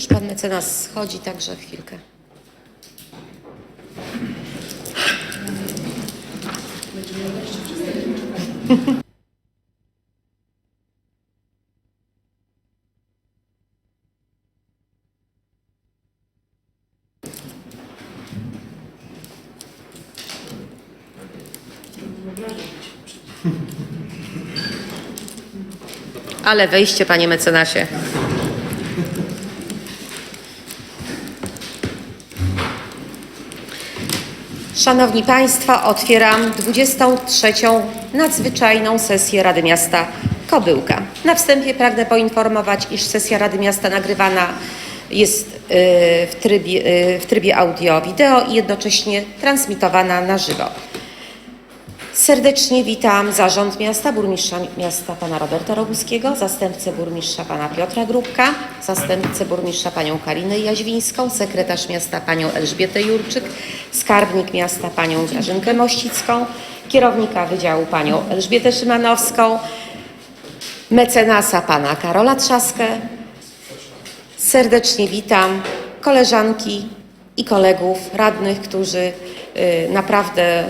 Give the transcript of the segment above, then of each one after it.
Już pan mecenas schodzi, także chwilkę. Ale wejście, panie mecenasie. Szanowni Państwo, otwieram 23. nadzwyczajną sesję Rady Miasta Kobyłka. Na wstępie pragnę poinformować, iż sesja Rady Miasta nagrywana jest y, w trybie, y, w trybie audio-wideo i jednocześnie transmitowana na żywo. Serdecznie witam zarząd miasta, burmistrza miasta pana Roberta Roguskiego, zastępcę burmistrza pana Piotra Grupka, zastępcę burmistrza panią Karinę Jaźwińską, sekretarz miasta panią Elżbietę Jurczyk, skarbnik miasta panią Grażynkę Mościcką, kierownika wydziału panią Elżbietę Szymanowską, mecenasa pana Karola Trzaskę. Serdecznie witam koleżanki i kolegów radnych, którzy y, naprawdę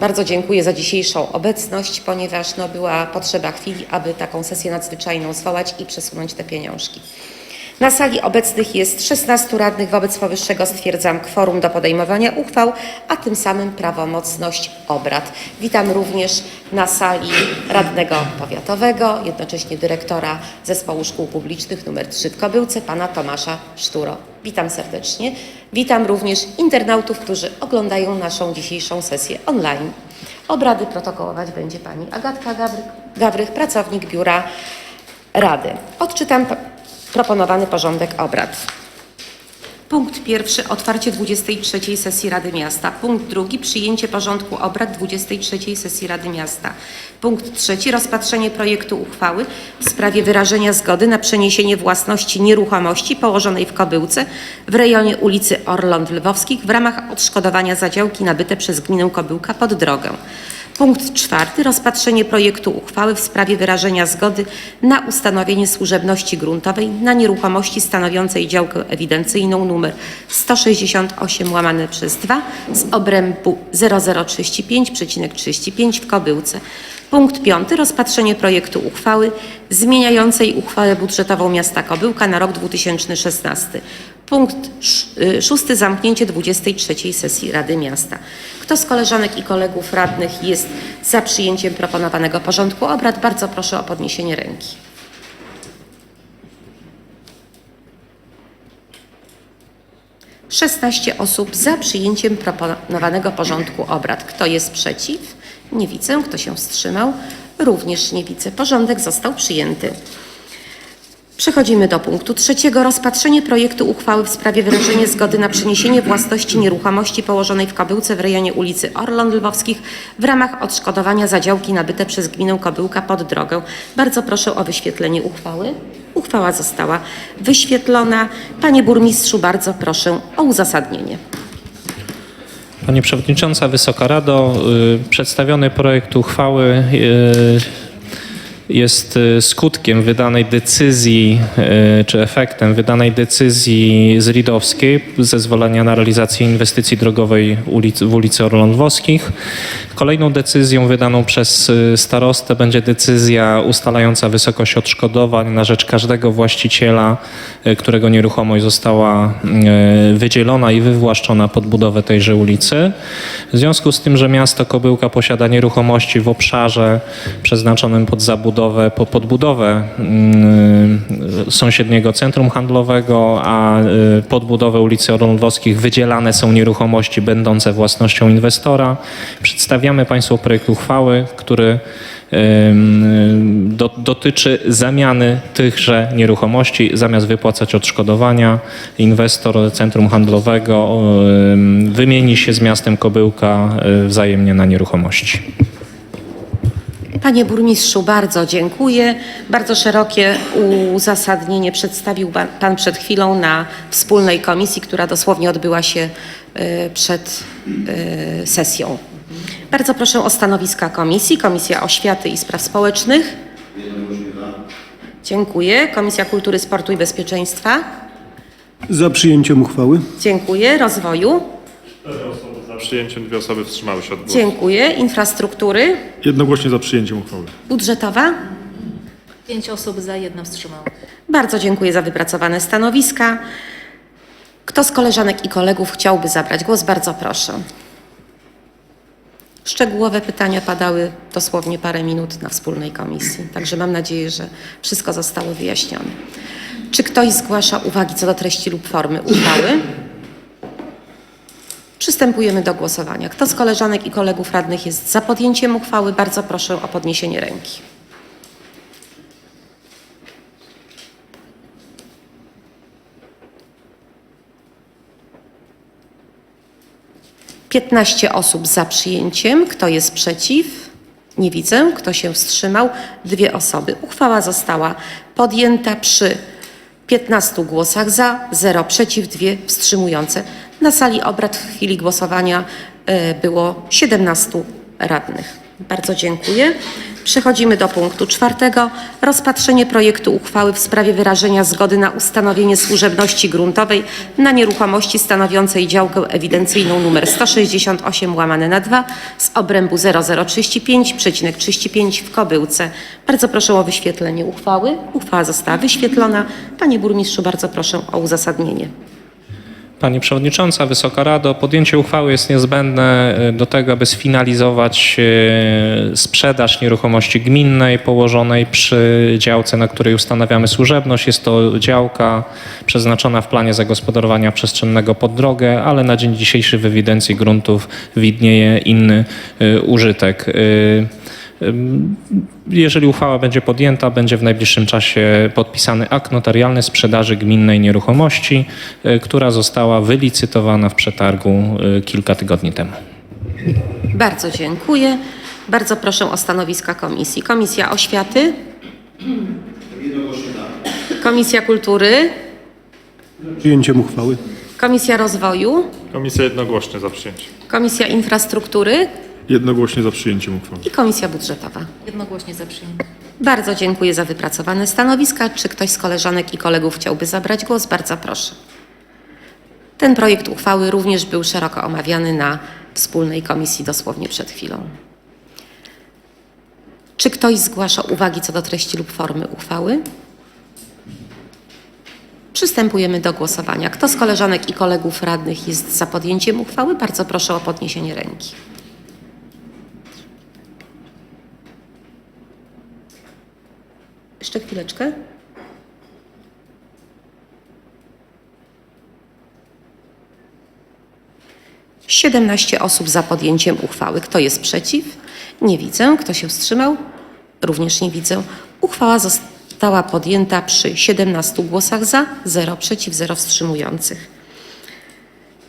bardzo dziękuję za dzisiejszą obecność, ponieważ no, była potrzeba chwili, aby taką sesję nadzwyczajną zwołać i przesunąć te pieniążki. Na sali obecnych jest 16 radnych, wobec powyższego stwierdzam kworum do podejmowania uchwał, a tym samym prawomocność obrad. Witam również na sali radnego powiatowego, jednocześnie dyrektora Zespołu Szkół Publicznych nr 3 w Kobyłce, pana Tomasza Szturo. Witam serdecznie. Witam również internautów, którzy oglądają naszą dzisiejszą sesję online. Obrady protokołować będzie pani Agatka Gawrych, Gawrych pracownik Biura Rady. Odczytam proponowany porządek obrad. Punkt pierwszy otwarcie 23 sesji Rady Miasta. Punkt drugi przyjęcie porządku obrad 23 sesji Rady Miasta. Punkt trzeci rozpatrzenie projektu uchwały w sprawie wyrażenia zgody na przeniesienie własności nieruchomości położonej w Kobyłce w rejonie ulicy Orląt Lwowskich w ramach odszkodowania za działki nabyte przez gminę Kobyłka pod drogę. Punkt czwarty. Rozpatrzenie projektu uchwały w sprawie wyrażenia zgody na ustanowienie służebności gruntowej na nieruchomości stanowiącej działkę ewidencyjną nr 168 łamane przez 2 z obrębu 0035,35 w Kobyłce. Punkt piąty. Rozpatrzenie projektu uchwały zmieniającej uchwałę budżetową miasta Kobyłka na rok 2016. Punkt y, szósty. Zamknięcie 23 sesji Rady Miasta. Kto z koleżanek i kolegów radnych jest za przyjęciem proponowanego porządku obrad? Bardzo proszę o podniesienie ręki. Szesnaście osób za przyjęciem proponowanego porządku obrad. Kto jest przeciw? Nie widzę. Kto się wstrzymał? Również nie widzę. Porządek został przyjęty. Przechodzimy do punktu trzeciego. Rozpatrzenie projektu uchwały w sprawie wyrażenia zgody na przeniesienie własności nieruchomości położonej w Kobyłce w rejonie ulicy Orląt Lwowskich w ramach odszkodowania za działki nabyte przez gminę Kobyłka pod drogę. Bardzo proszę o wyświetlenie uchwały. Uchwała została wyświetlona. Panie burmistrzu, bardzo proszę o uzasadnienie. Pani Przewodnicząca, Wysoka Rado, y, przedstawiony projekt uchwały y, jest y, skutkiem wydanej decyzji, y, czy efektem wydanej decyzji z Ridowskiej, zezwolenia na realizację inwestycji drogowej w ulicy Orląt Włoskich. Kolejną decyzją wydaną przez y, starostę będzie decyzja ustalająca wysokość odszkodowań na rzecz każdego właściciela, którego nieruchomość została wydzielona i wywłaszczona pod budowę tejże ulicy. W związku z tym, że miasto Kobyłka posiada nieruchomości w obszarze przeznaczonym pod zabudowę, po podbudowę mm, sąsiedniego centrum handlowego, a y, pod budowę ulicy Orlądowskich wydzielane są nieruchomości będące własnością inwestora. Przedstawiamy Państwu projekt uchwały, który do, dotyczy zamiany tychże nieruchomości. Zamiast wypłacać odszkodowania, inwestor centrum handlowego ym, wymieni się z miastem Kobyłka y, wzajemnie na nieruchomości. Panie burmistrzu, bardzo dziękuję. Bardzo szerokie uzasadnienie przedstawił pan- przed chwilą na wspólnej komisji, która dosłownie odbyła się y, przed y, sesją. Bardzo proszę o stanowiska komisji. Komisja Oświaty i Spraw Społecznych. Dziękuję. Komisja Kultury, Sportu i Bezpieczeństwa. Za przyjęciem uchwały. Dziękuję. Rozwoju? Za przyjęciem, dwie osoby wstrzymały się od głosu. Dziękuję. Infrastruktury? Jednogłośnie za przyjęciem uchwały. Budżetowa? Pięć osób za, jedna wstrzymała. Bardzo dziękuję za wypracowane stanowiska. Kto z koleżanek i kolegów chciałby zabrać głos? Bardzo proszę. Szczegółowe pytania padały dosłownie parę minut na wspólnej komisji, także mam nadzieję, że wszystko zostało wyjaśnione. Czy ktoś zgłasza uwagi co do treści lub formy uchwały? Przystępujemy do głosowania. Kto z koleżanek i kolegów radnych jest za podjęciem uchwały? Bardzo proszę o podniesienie ręki. 15 osób za przyjęciem. Kto jest przeciw? Nie widzę. Kto się wstrzymał? Dwie osoby. Uchwała została podjęta przy 15 głosach za, 0 przeciw, 2 wstrzymujące. Na sali obrad w chwili głosowania e, było 17 radnych. Bardzo dziękuję. Przechodzimy do punktu czwartego. Rozpatrzenie projektu uchwały w sprawie wyrażenia zgody na ustanowienie służebności gruntowej na nieruchomości stanowiącej działkę ewidencyjną nr 168 łamane na 2 z obrębu 0035,35 w Kobyłce. Bardzo proszę o wyświetlenie uchwały. Uchwała została wyświetlona. Panie burmistrzu, bardzo proszę o uzasadnienie. Pani Przewodnicząca, Wysoka Rado, podjęcie uchwały jest niezbędne e, do tego, aby sfinalizować e, sprzedaż nieruchomości gminnej położonej przy działce, na której ustanawiamy służebność. Jest to działka przeznaczona w planie zagospodarowania przestrzennego pod drogę, ale na dzień dzisiejszy w ewidencji gruntów widnieje inny e, użytek. E, Jeżeli uchwała będzie podjęta, będzie w najbliższym czasie podpisany akt notarialny sprzedaży gminnej nieruchomości, y, która została wylicytowana w przetargu y, kilka tygodni temu. Bardzo dziękuję. Bardzo proszę o stanowiska komisji. Komisja Oświaty. Komisja Kultury. Przyjęciem uchwały. Komisja Rozwoju. Komisja jednogłośnie za przyjęciem. Komisja Infrastruktury Jednogłośnie za przyjęciem uchwały. i Komisja Budżetowa. Jednogłośnie za przyjęciem. Bardzo dziękuję za wypracowane stanowiska. Czy ktoś z koleżanek i kolegów chciałby zabrać głos? Bardzo proszę. Ten projekt uchwały również był szeroko omawiany na wspólnej komisji dosłownie przed chwilą. Czy ktoś zgłasza uwagi co do treści lub formy uchwały? Przystępujemy do głosowania. Kto z koleżanek i kolegów radnych jest za podjęciem uchwały? Bardzo proszę o podniesienie ręki. Jeszcze chwileczkę. Siedemnaście osób za podjęciem uchwały. Kto jest przeciw? Nie widzę. Kto się wstrzymał? Również nie widzę. Uchwała została podjęta przy 17 głosach za, 0 przeciw, 0 wstrzymujących.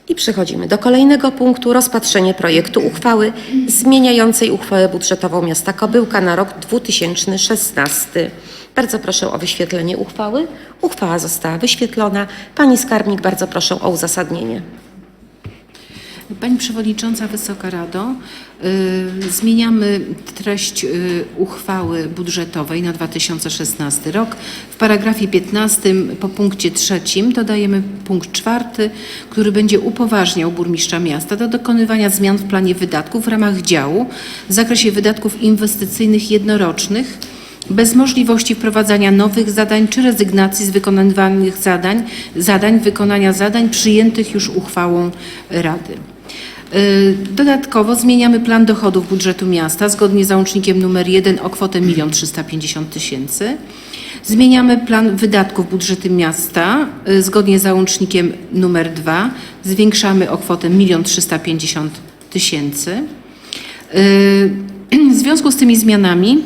I przechodzimy do kolejnego punktu. Rozpatrzenie projektu uchwały zmieniającej uchwałę budżetową miasta Kobyłka na rok 2016. Bardzo proszę o wyświetlenie uchwały. Uchwała została wyświetlona. Pani skarbnik, bardzo proszę o uzasadnienie. Pani Przewodnicząca, Wysoka Rado, y, zmieniamy treść y, uchwały budżetowej na 2016 rok. W paragrafie 15 po punkcie trzecim dodajemy punkt czwarty, który będzie upoważniał burmistrza miasta do dokonywania zmian w planie wydatków w ramach działu w zakresie wydatków inwestycyjnych jednorocznych bez możliwości wprowadzania nowych zadań czy rezygnacji z wykonywanych zadań, zadań wykonania zadań przyjętych już uchwałą Rady. Y, Dodatkowo zmieniamy plan dochodów budżetu miasta zgodnie z załącznikiem nr 1 o kwotę 1 350 tysięcy. Zmieniamy plan wydatków budżetu miasta y, zgodnie z załącznikiem nr 2. Zwiększamy o kwotę 1 350 tysięcy. Y, W związku z tymi zmianami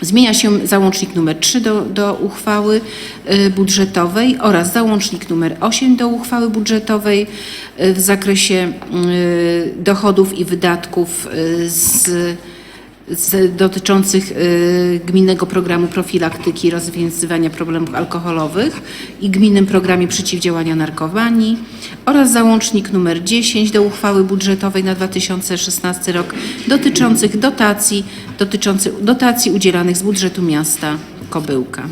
zmienia się załącznik nr 3 do, do uchwały budżetowej oraz załącznik nr 8 do uchwały budżetowej w zakresie y, dochodów i wydatków y, z, z dotyczących y, gminnego programu profilaktyki i rozwiązywania problemów alkoholowych i gminnym programie przeciwdziałania narkomanii oraz załącznik nr 10 do uchwały budżetowej na 2016 rok dotyczących dotacji, dotyczący dotacji udzielanych z budżetu miasta Kobyłka.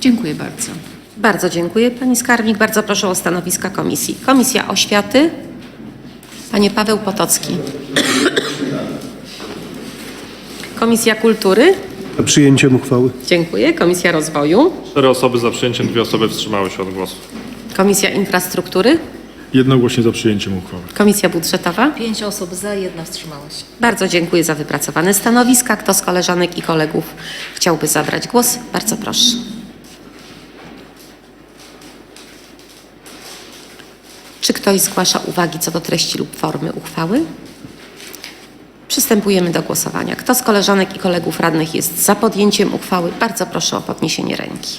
Dziękuję bardzo. Bardzo dziękuję Pani Skarbnik. Bardzo proszę o stanowiska komisji. Komisja Oświaty. Panie Paweł Potocki. Komisja Kultury. Za przyjęciem uchwały. Dziękuję. Komisja Rozwoju. Cztery osoby za przyjęciem, dwie osoby wstrzymały się od głosu. Komisja Infrastruktury. Jednogłośnie za przyjęciem uchwały. Komisja Budżetowa. Pięć osób za, jedna wstrzymała się. Bardzo dziękuję za wypracowane stanowiska. Kto z koleżanek i kolegów chciałby zabrać głos? Bardzo proszę. Czy ktoś zgłasza uwagi co do treści lub formy uchwały? Przystępujemy do głosowania. Kto z koleżanek i kolegów radnych jest za podjęciem uchwały? Bardzo proszę o podniesienie ręki.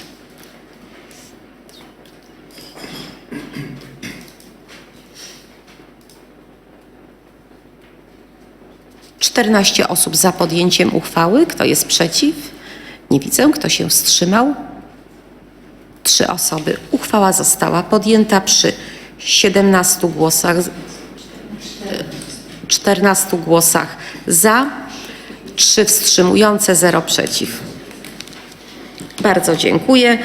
Czternaście osób za podjęciem uchwały. Kto jest przeciw? Nie widzę. Kto się wstrzymał? Trzy osoby. Uchwała została podjęta przy 17 głosach, 14 głosach za, 3 wstrzymujące, 0 przeciw. Bardzo dziękuję.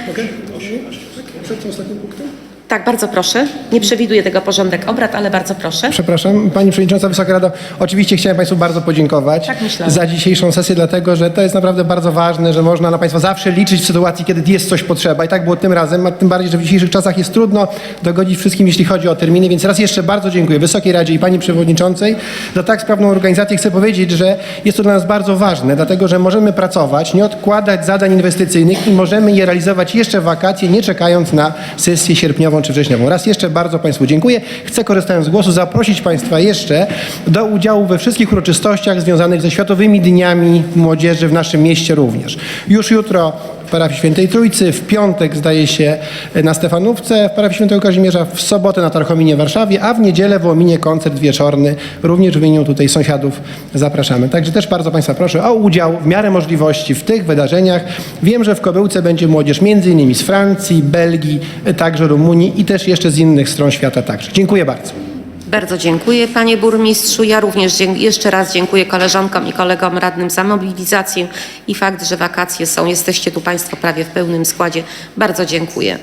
Tak, bardzo proszę. Nie przewiduję tego porządek obrad, ale bardzo proszę. Przepraszam, Pani Przewodnicząca, Wysoka Rado. Oczywiście chciałem Państwu bardzo podziękować Tak za dzisiejszą sesję, dlatego że to jest naprawdę bardzo ważne, że można na Państwa zawsze liczyć w sytuacji, kiedy jest coś potrzeba. I tak było tym razem, a tym bardziej, że w dzisiejszych czasach jest trudno dogodzić wszystkim, jeśli chodzi o terminy. Więc raz jeszcze bardzo dziękuję Wysokiej Radzie i Pani Przewodniczącej za tak sprawną organizację. Chcę powiedzieć, że jest to dla nas bardzo ważne, dlatego że możemy pracować, nie odkładać zadań inwestycyjnych i możemy je realizować jeszcze w wakacje, nie czekając na sesję sierpniową czy wrześniową. Raz jeszcze bardzo Państwu dziękuję. Chcę korzystając z głosu zaprosić Państwa jeszcze do udziału we wszystkich uroczystościach związanych ze Światowymi Dniami Młodzieży w naszym mieście również. Już jutro w parafii Świętej Trójcy, w piątek zdaje się na Stefanówce, w parafii Świętego Kazimierza, w sobotę na Tarchominie w Warszawie, a w niedzielę w Łominie koncert wieczorny. Również w imieniu tutaj sąsiadów zapraszamy. Także też bardzo Państwa proszę o udział w miarę możliwości w tych wydarzeniach. Wiem, że w Kobyłce będzie młodzież między innymi z Francji, Belgii, także Rumunii i też jeszcze z innych stron świata także. Dziękuję bardzo. Bardzo dziękuję panie burmistrzu. Ja również jeszcze raz dziękuję koleżankom i kolegom radnym za mobilizację i fakt, że wakacje są. Jesteście tu państwo prawie w pełnym składzie. Bardzo dziękuję.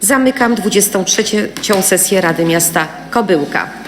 Zamykam 23. sesję Rady Miasta Kobyłka.